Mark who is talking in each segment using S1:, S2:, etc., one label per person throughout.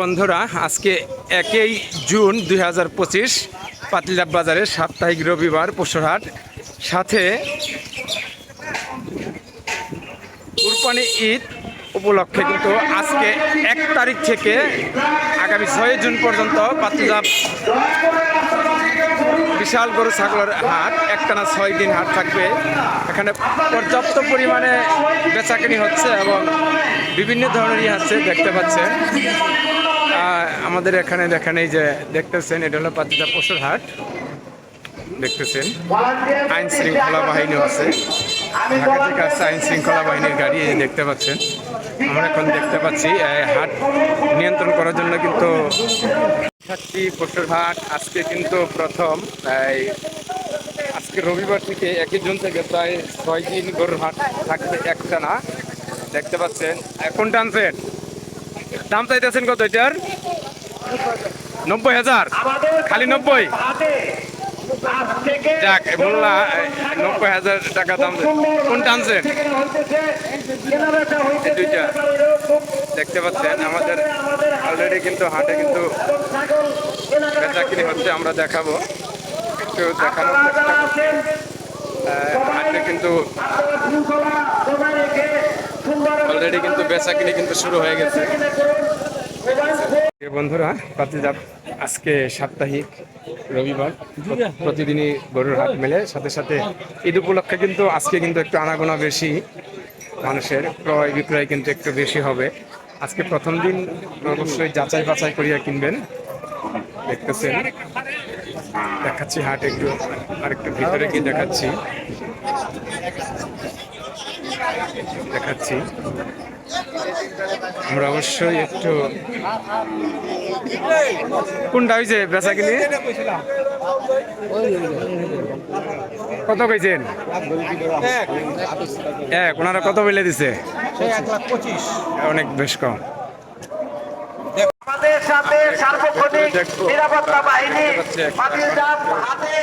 S1: বন্ধুরা, আজকে একই জুন দুই হাজার পঁচিশ পাতিলাপ বাজারে সাপ্তাহিক রবিবার পশুরহাট সাথে কুরবানি ঈদ উপলক্ষে কিন্তু আজকে এক তারিখ থেকে আগামী ছয় জুন পর্যন্ত পাতিলাপ বিশাল গরু ছাগলের হাট, একটানা ছয় দিন হাট থাকবে। এখানে পর্যাপ্ত পরিমাণে বেচাকেনি হচ্ছে এবং বিভিন্ন ধরনেরই হচ্ছে দেখতে পাচ্ছেন। আমাদের এখানে দেখেন এই যে দেখতেছেন, এটা হলো পাতিদা পশুর হাট। দেখতেছেন, আইন শৃঙ্খলা বাহিনীও আছে। থেকে আসছে আইন শৃঙ্খলা বাহিনীর গাড়ি দেখতে পাচ্ছেন। আমরা এখন দেখতে পাচ্ছি হাট নিয়ন্ত্রণ করার জন্য কিন্তু সাতটি পশুর হাট। আজকে কিন্তু প্রথম, এই, আজকে রবিবার থেকে একই জুন থেকে প্রায় ছয় দিন গরুর হাট থাকবে একটা না দেখতে পাচ্ছেন, এখন টানছেন দাম চাইতেছেন কত এটার? নব্বই হাজার। খালি নব্বই। যাক মোল্লা নব্বই হাজার টাকা দাম কোন টানছেন এই দুইটা। দেখতে পাচ্ছেন, আমাদের অলরেডি কিন্তু হাটে কিন্তু বেচা হচ্ছে, আমরা দেখাবো। একটু দেখানোর হাটে কিন্তু অলরেডি কিন্তু বেচা কিনি কিন্তু শুরু হয়ে গেছে। বন্ধুরা পাতিজাব আজকে সাপ্তাহিক রবিবার। প্রতিদিনই গরুর হাট মেলে, সাথে সাথে ঈদ উপলক্ষে কিন্তু আজকে কিন্তু একটু আনাগোনা বেশি। মানুষের ক্রয় বিক্রয় কিন্তু একটু বেশি হবে। আজকে প্রথম দিন অবশ্যই যাচাই বাছাই করিয়া কিনবেন। দেখতেছেন। দেখাচ্ছি হাট একটু আর একটু ভিতরে গিয়ে দেখাচ্ছি। দেখাচ্ছি। আমরা অবশ্যই একটু কোনটা হয়েছে বেচা কিনে কত কইছেন? এক। ওনারা কত বেলে দিছে? অনেক বেশ কম।
S2: আমাদের সাথে সার্বক্ষণিক নিরাপত্তা বাহিনী হাতে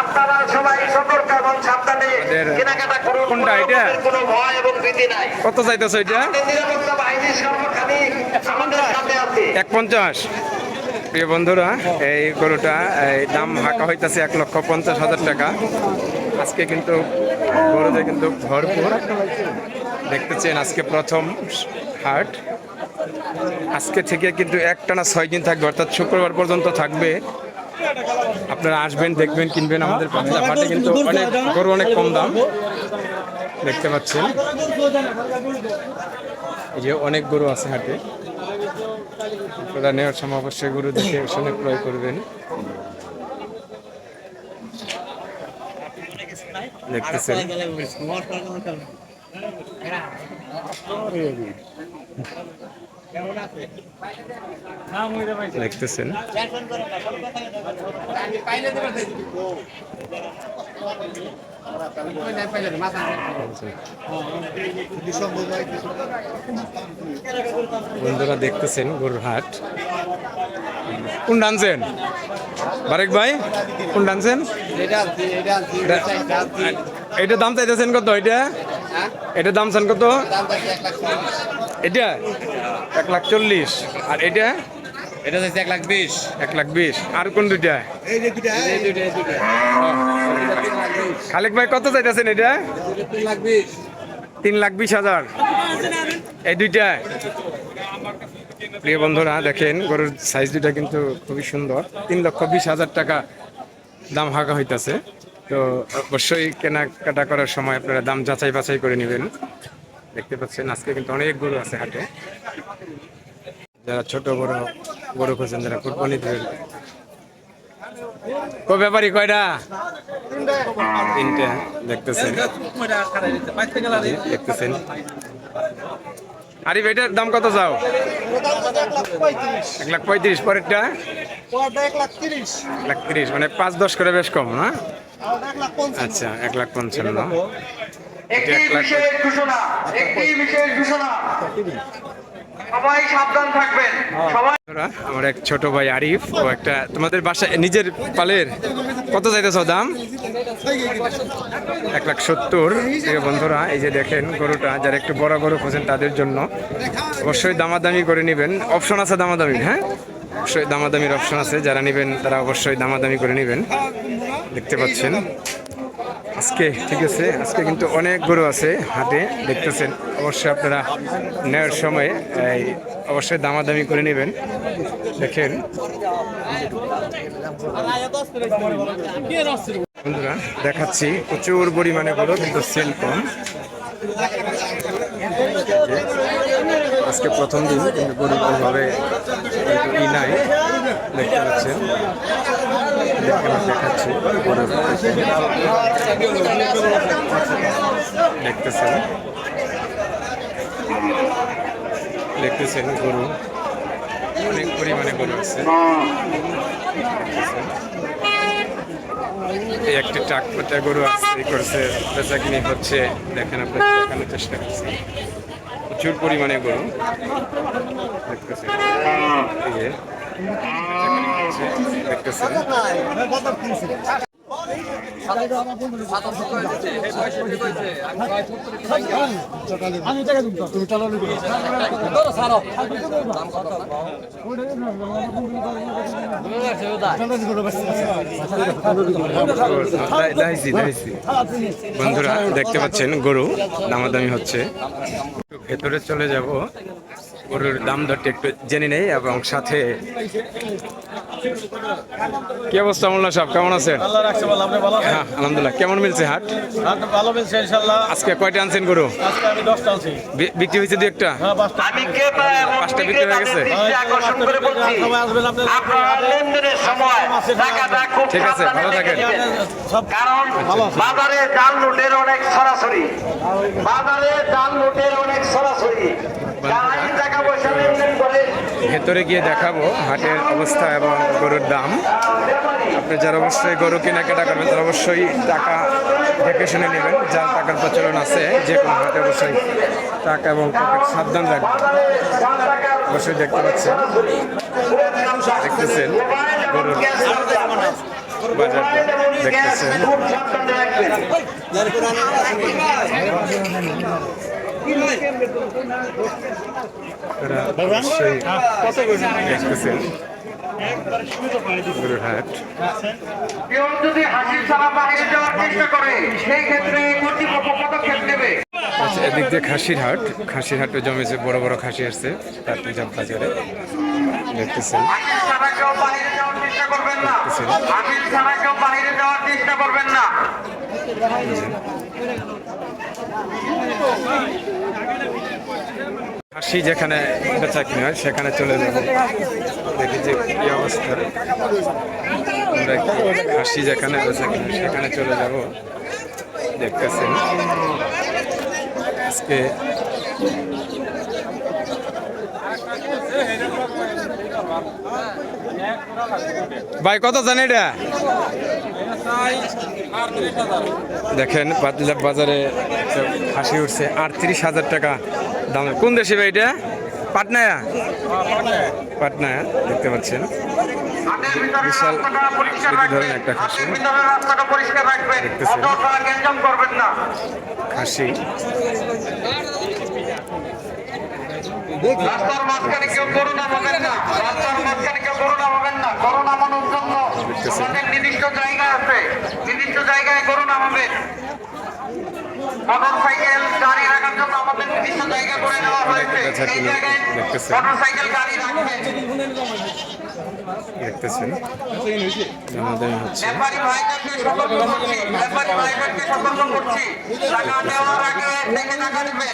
S2: আপনারা সবাই সতর্ক এবং সাবধানে কেনাকাটা করুন।
S1: কোনটা এটা?
S2: কোনো ভয় এবং ভীতি নাই।
S1: কত চাইতেছে এটা?
S2: আমাদের নিরাপত্তা বাহিনীর সর্বখানি আমাদের সাথে আছে।
S1: এক পঞ্চাশ। প্রিয় বন্ধুরা এই গরুটা এই দাম হাঁকা হইতাছে এক লক্ষ পঞ্চাশ হাজার টাকা। আজকে কিন্তু গরুতে কিন্তু ভরপুর। দেখতেছেন আজকে প্রথম হাট। আজকে থেকে কিন্তু একটানা ছয় দিন থাকবে, অর্থাৎ শুক্রবার পর্যন্ত থাকবে। আপনারা আসবেন, দেখবেন, কিনবেন আমাদের পাঁচটা হাটে কিন্তু অনেক গরু অনেক কম দাম। দেখতে পাচ্ছেন। এই যে অনেক গরু আছে হাটে। আপনারা নেওয়ার সময় অবশ্যই গরু দেখে শুনে ক্রয় করবেন। দেখতেছেন। দেখতেছেন। বন্ধুরা দেখতেছেন গরুর হাট কোন ডানছেন বারেক ভাই কোন ডানছেন এটা দাম চাইতেছেন কত এটা? এটা দাম চান কত? এটা এক লাখ চল্লিশ। আর এটা?
S3: এটা এক লাখ বিশ।
S1: এক লাখ বিশ। আর কোন দুইটা। খালেক ভাই কত চাইতেছেন এটা?
S3: তিন লাখ বিশ।
S1: তিন লাখ বিশ হাজার। এই দুইটা? প্রিয় বন্ধুরা দেখেন গরুর সাইজ দুইটা কিন্তু খুবই সুন্দর। তিন লক্ষ বিশ হাজার টাকা দাম হাঁকা হইতাছে। তো অবশ্যই কেনাকাটা করার সময় আপনারা দাম যাচাই বাছাই করে নেবেন। দেখতে পাচ্ছেন, আজকে কিন্তু অনেক গরু আছে হাটে। যারা ছোট, বড়, গরু খুঁজছেন, যারা দেবেন কো ব্যাপারী, কয়টা? তিনটা, দেখতেছেন। দেখতেছেন। আরিফ, এটার দাম কত যাও এক লাখ পঁয়ত্রিশ, পরেরটা? এক লাখ তিরিশ। মানে পাঁচ দশ করে বেশ কম না? আচ্ছা এক লাখ পঞ্চান্ন।
S2: একটি
S1: এক লাখ-
S2: বিশেষ ঘোষণা একটি বিশেষ ঘোষণা। সবাই সাবধান থাকবেন। সবাই
S1: আমার এক ছোট ভাই আরিফ ও একটা তোমাদের বাসা নিজের পালের কত চাইতেছ দাম? এক লাখ সত্তর। বন্ধুরা এই যে দেখেন গরুটা যারা একটু বড় গরু খোঁজেন তাদের জন্য অবশ্যই দামাদামি করে নেবেন। অপশন আছে দামাদামি হ্যাঁ? অবশ্যই দামাদামির অপশন আছে। যারা নেবেন, তারা অবশ্যই দামাদামি করে নেবেন। দেখতে পাচ্ছেন। আজকে, ঠিক আছে, আজকে কিন্তু অনেক গরু আছে হাটে, দেখতেছেন। অবশ্যই আপনারা নেওয়ার সময় এই অবশ্যই দামাদামি করে নেবেন। দেখেন। বন্ধুরা, দেখাচ্ছি, প্রচুর পরিমাণে গরু কিন্তু সেল কম। আজকে প্রথম দিন, কিন্তু গরু কোনোভাবে কিন্তু ই নাই, দেখতে পাচ্ছেন। দেখে দেখাচ্ছি গরু দেখতেছেন। দেখতেছেন গরু। অনেক পরিমাণে গরু আছে। এই একটি ট্রাক গরু আছে করছে। বেচা কিনি হচ্ছে, দেখেন আপনার দেখানোর চেষ্টা করছি প্রচুর পরিমাণে গরু। বন্ধুরা দেখতে পাচ্ছেন গরু। দামাদামি হচ্ছে। ভেতরে চলে যাব। গরুর দাম দরটি একটু জেনে নেই এবং সাথে কি অবস্থা মোল্লা সাহেব? কেমন আছেন? হ্যাঁ আলহামদুলিল্লাহ। কেমন মিলছে হাট?
S4: ভালো মিলছে ইনশাল্লাহ
S1: আজকে কয়টা আনছেন গরু?
S4: আজকে আমি
S1: বিক্রি হয়েছে দু একটা?
S4: হ্যাঁ পাঁচটা।
S2: আমি ক্রেতা
S1: পাঁচটা বিক্রি হয়ে গেছে?
S2: আকর্ষণ করে বলছি
S4: সবাই আসবেন আপনি
S2: আপনারা লেনদেনের সময় টাকাটা খুব
S1: ঠিক আছে, ভালো থাকেন।
S2: কারণ বাজারে নোটের অনেক সরাসরি। বাজারে নোটের অনেক সরাসরি।
S1: ভেতরে গিয়ে দেখাবো হাটের অবস্থা এবং গরুর দাম। আপনি যারা অবশ্যই গরু কেনাকাটা করবেন, তারা অবশ্যই টাকা দেখে শুনে নেবেন। যার টাকার প্রচলন আছে, যে কোনো হাটে অবশ্যই টাকা এবং পকেট সাবধান রাখবেন। অবশ্যই দেখতে পাচ্ছেন। দেখতেছেন গরুর বাজারটা দেখতেছেন।
S2: খুব সাবধানে রাখবেন
S1: তারা অবশ্যই দেখতেছেন। গরুর হাট।
S2: কেউ যদি হাসির ছাড়া বাইরে যাওয়ার চেষ্টা করে সেই ক্ষেত্রে কর্তৃপক্ষ পদক্ষেপ নেবে।
S1: আচ্ছা এদিক দিয়ে খাসির হাট। খাসির হাটে জমেছে বড় বড় খাসি আসছে তারপরে বাজারে। দেখতেছেন। খাসি যেখানে বেচা কিনে হয়, সেখানে চলে যাব। দেখি যে কি অবস্থা। একটু যেখানে সেখানে চলে যাব। দেখতেছেন। আজকে ভাই, কত জানে এটা? দেখেন পাতিলাপ বাজারে খাসি উঠছে। আটত্রিশ হাজার টাকা দামে কোন দেশে ভাই এটা? পাটনায়া? পাটনায়া দেখতে পাচ্ছেন। বিশাল ধরনের একটা খাসি। দেখতেছেন। খাসি
S2: রাস্তার মাঝখানে কেউ না। রাস্তার মাঝখানে কেউ না। জন্য আমাদের নির্দিষ্ট জায়গা আছে। নির্দিষ্ট জায়গায় গরু নামাবেন মোটর গাড়ি রাখার জন্য আমাদের নির্দিষ্ট জায়গা করে দেওয়া হয়েছে।
S1: বেচা
S2: জায়গায়
S1: দেখতেছেন।
S2: গাড়ি রাখবেন
S1: দেখতেছেন। দামাদামি হচ্ছে।
S2: ব্যাপারী ভাইদেরকে সতর্ক করছি। ব্যাপারী ভাইদেরকে সতর্ক করছি। টাকা দেওয়ার আগে দেখে টাকা নেবেন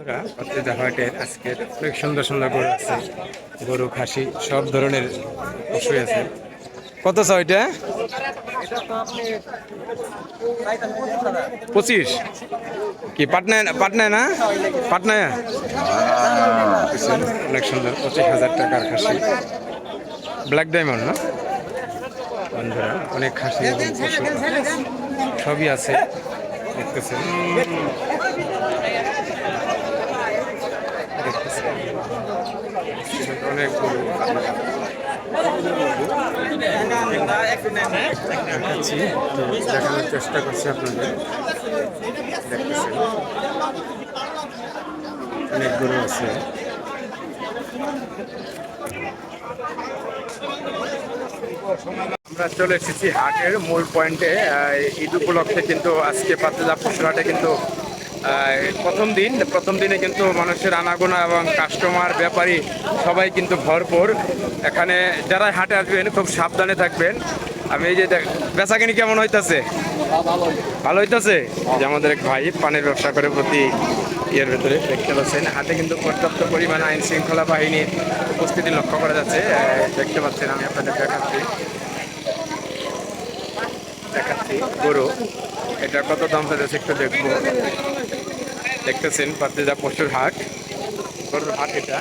S1: ওরা অত্যাধা হাটের আজকের অনেক সুন্দর সুন্দর গরু আছে। গরু খাসি সব ধরনের পশু আছে। কত চাও এটা? পঁচিশ। কি, পাটনায় পাটনায় না? পাটনায়? অনেক সুন্দর, পঁচিশ হাজার টাকার খাসি। ব্ল্যাক ডায়মন্ড না? বন্ধুরা, অনেক খাসি সবই আছে, দেখতেছেন। অনেক গরু দেখানোর চেষ্টা করছি আপনাদের দেখতেছেন অনেক গরু আছে আমরা চলে এসেছি হাটের মূল পয়েন্টে ঈদ উপলক্ষে কিন্তু আজকে পাতলা পশুর হাটে কিন্তু প্রথম দিন, প্রথম দিনে কিন্তু মানুষের আনাগোনা এবং কাস্টমার ব্যাপারী সবাই কিন্তু ভরপুর। এখানে যারা হাটে আসবেন, খুব সাবধানে থাকবেন। আমি এই যে বেচাকিনি কেমন হইতাছে? ভালো হইতেছে? যে আমাদের এক ভাই পানের ব্যবসা করে প্রতি ইয়ের ভেতরে দেখতে পাচ্ছেন হাতে কিন্তু পর্যাপ্ত পরিমাণ আইন শৃঙ্খলা বাহিনীর উপস্থিতি লক্ষ্য করা যাচ্ছে। দেখতে পাচ্ছেন, আমি আপনাদের দেখাচ্ছি। দেখাচ্ছি, গরু। এটা কত দাম চাইছে একটু দেখব। দেখতেছেন পাত্রিজা পশুর হাট। গরুর হাট এটা।